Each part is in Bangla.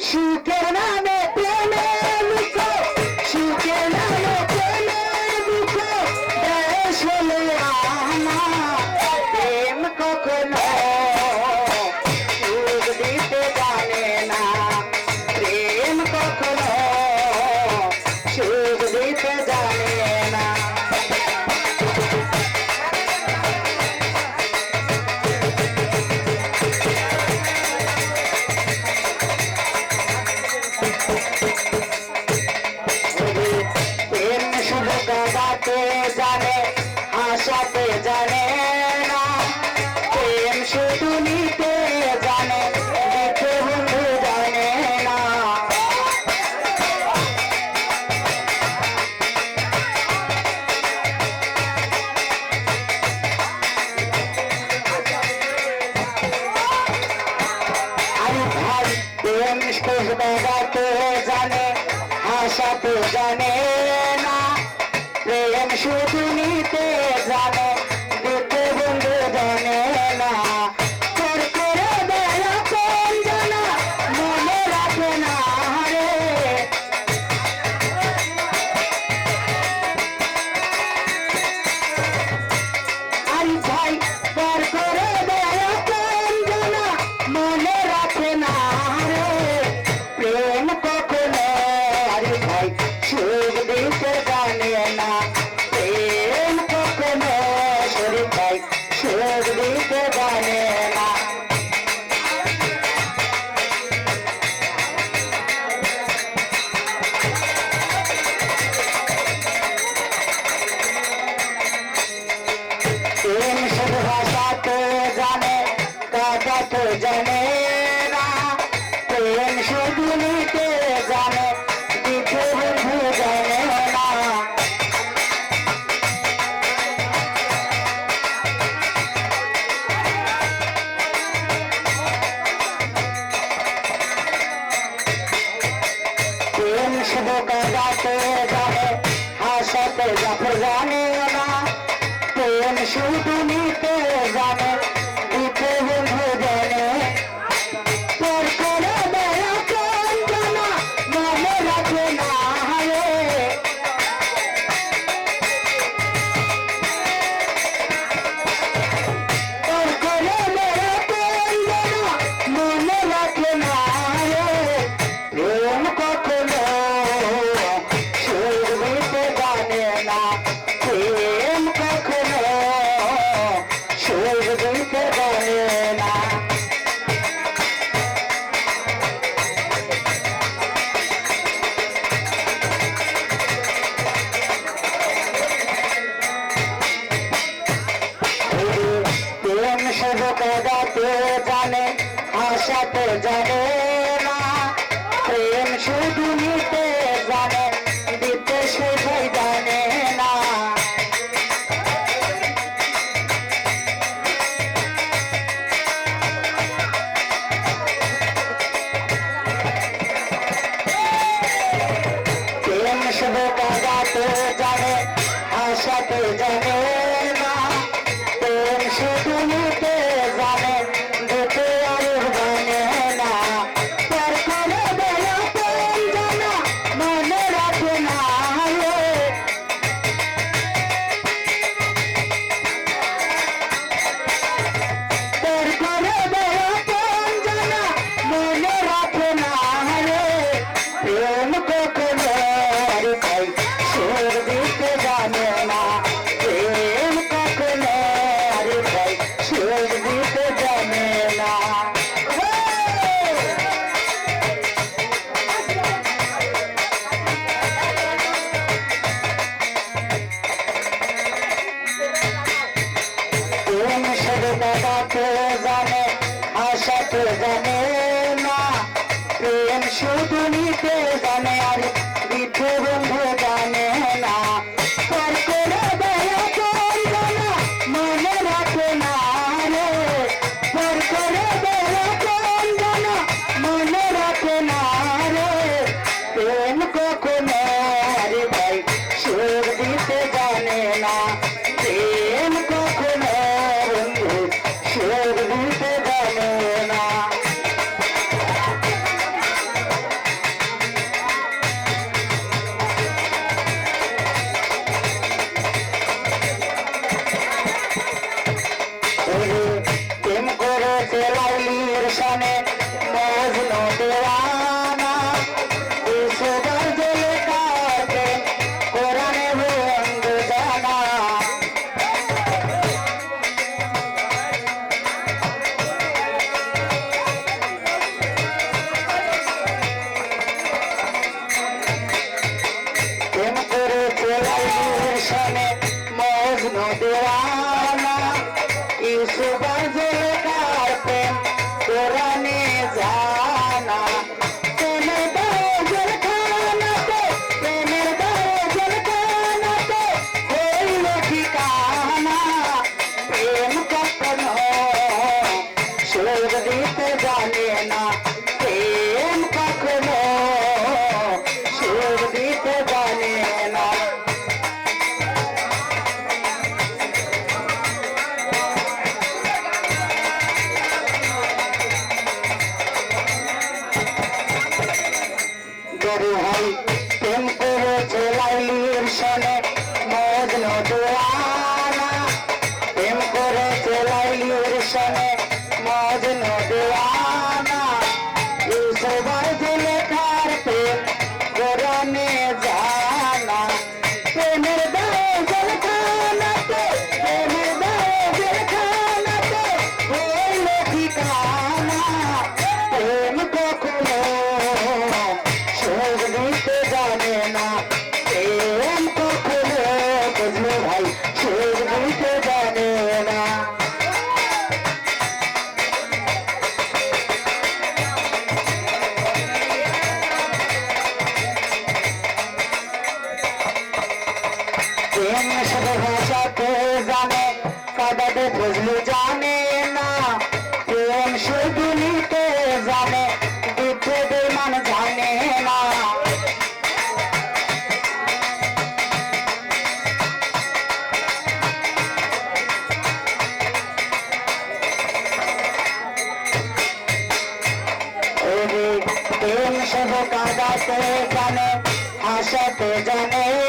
সুখের নামে প্রেমে নিষ্ঠুর মেয়েরা কে জানে আশা তো জানে না প্রেম শুধু নিতে জানে। जिसने पैदा तेरा है आशा तेरा फरजाने वाला तो तेन शुरू तूने तेरा में মানে জীবনে আশা তো জানে না। প্রেম শুধু নিতে জানে, দিতে শুধুই জানে না। প্রেম শুধু কাজাতে জানে আশা তো জানে না। প্রেম শুধু নিতে ভালোর দিতে জানে না, প্রেম কখনো সুর দিতে জানে না। গরু হয় প্রেম করেছে লাইলির সনে মগ্ন দোয়ারা প্রেম করেছে লাইলির সনে ছেড়ে আসে জানে আসাতে জানে।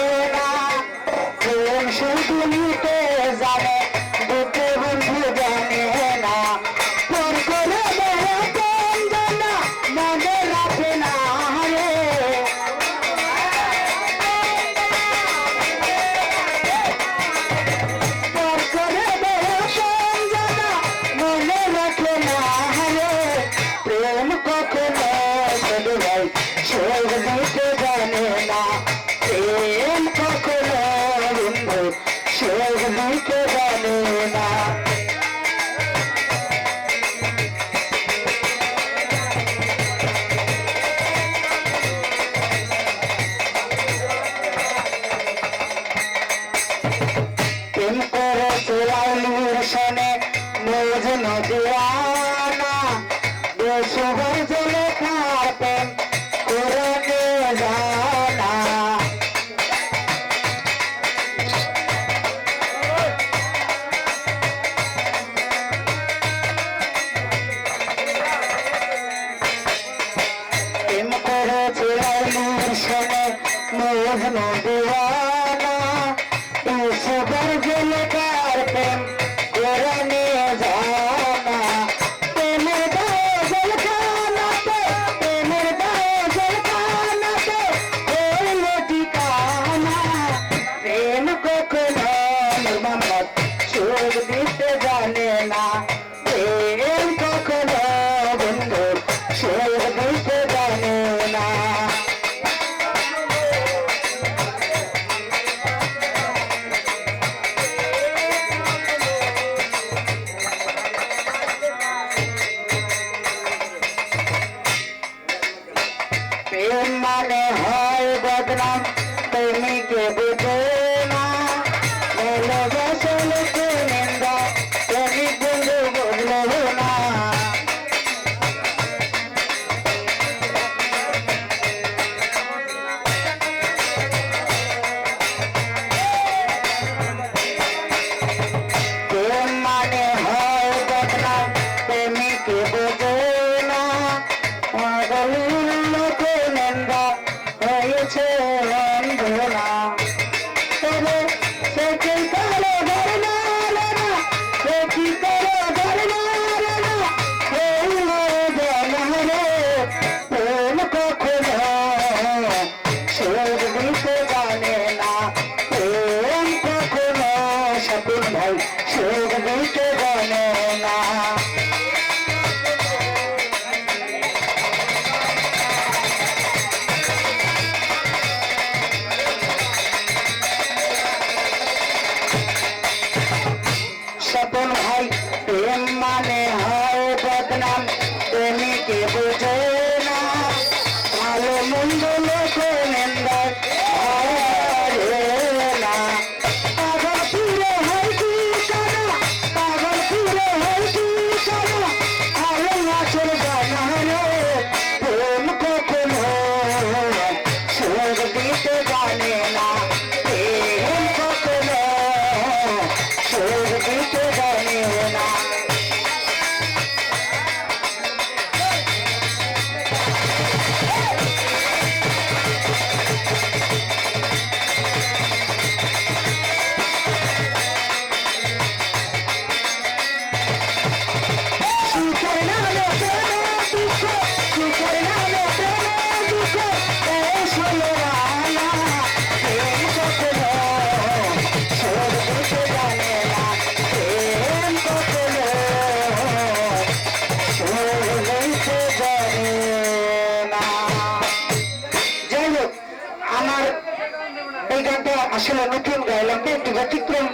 ব্যতিক্রম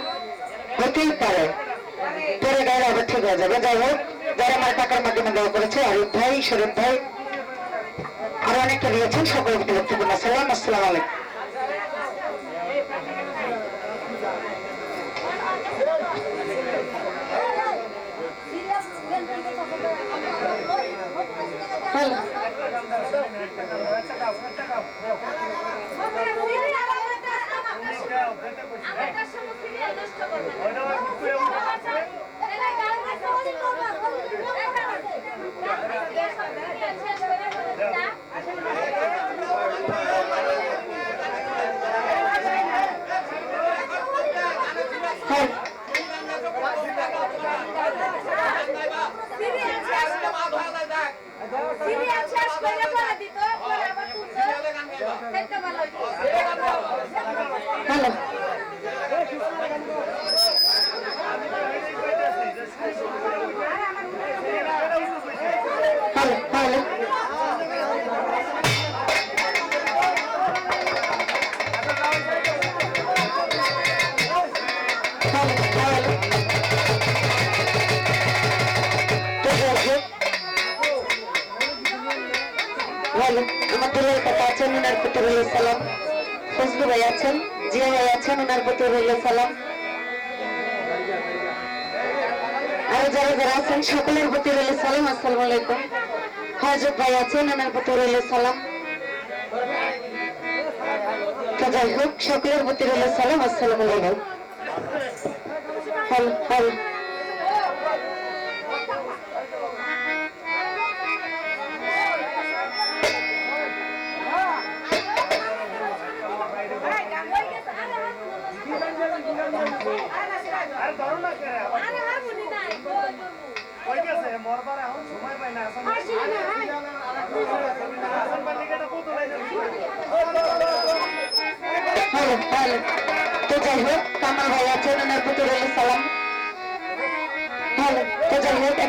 হতেই পারে। পরে গায়ে আবার ঠিক হয়ে যাবে। যাই হোক, যারা আমার টাকার মাধ্যমে দেওয়া করেছে, আরিফ ভাই, শরীফ ভাই, আরও অনেকটা দিয়েছেন। সকলের প্রতি বক্তব্য সালাম। আসসালাম আলাইকুম। আছেন ওনার প্রতি রইল সালাম। ফজলু ভাই আছেন, জিয়া ভাই আছেন ওনার প্রতি রইল সালাম। আরও যারা যারা আছেন, সকলের প্রতি রইল সালাম, আসসালামু আলাইকুম। হজরত ভাই আছেন ওনার প্রতি রইল সালাম। তো যাই হোক, সকলের প্রতি রইল সালাম, আসসালামু আলাইকুম। হ্যালো হ্যালো হ্যালো তো যাই হোক কামাল ভাই আছেন ওনার প্রতি সালাম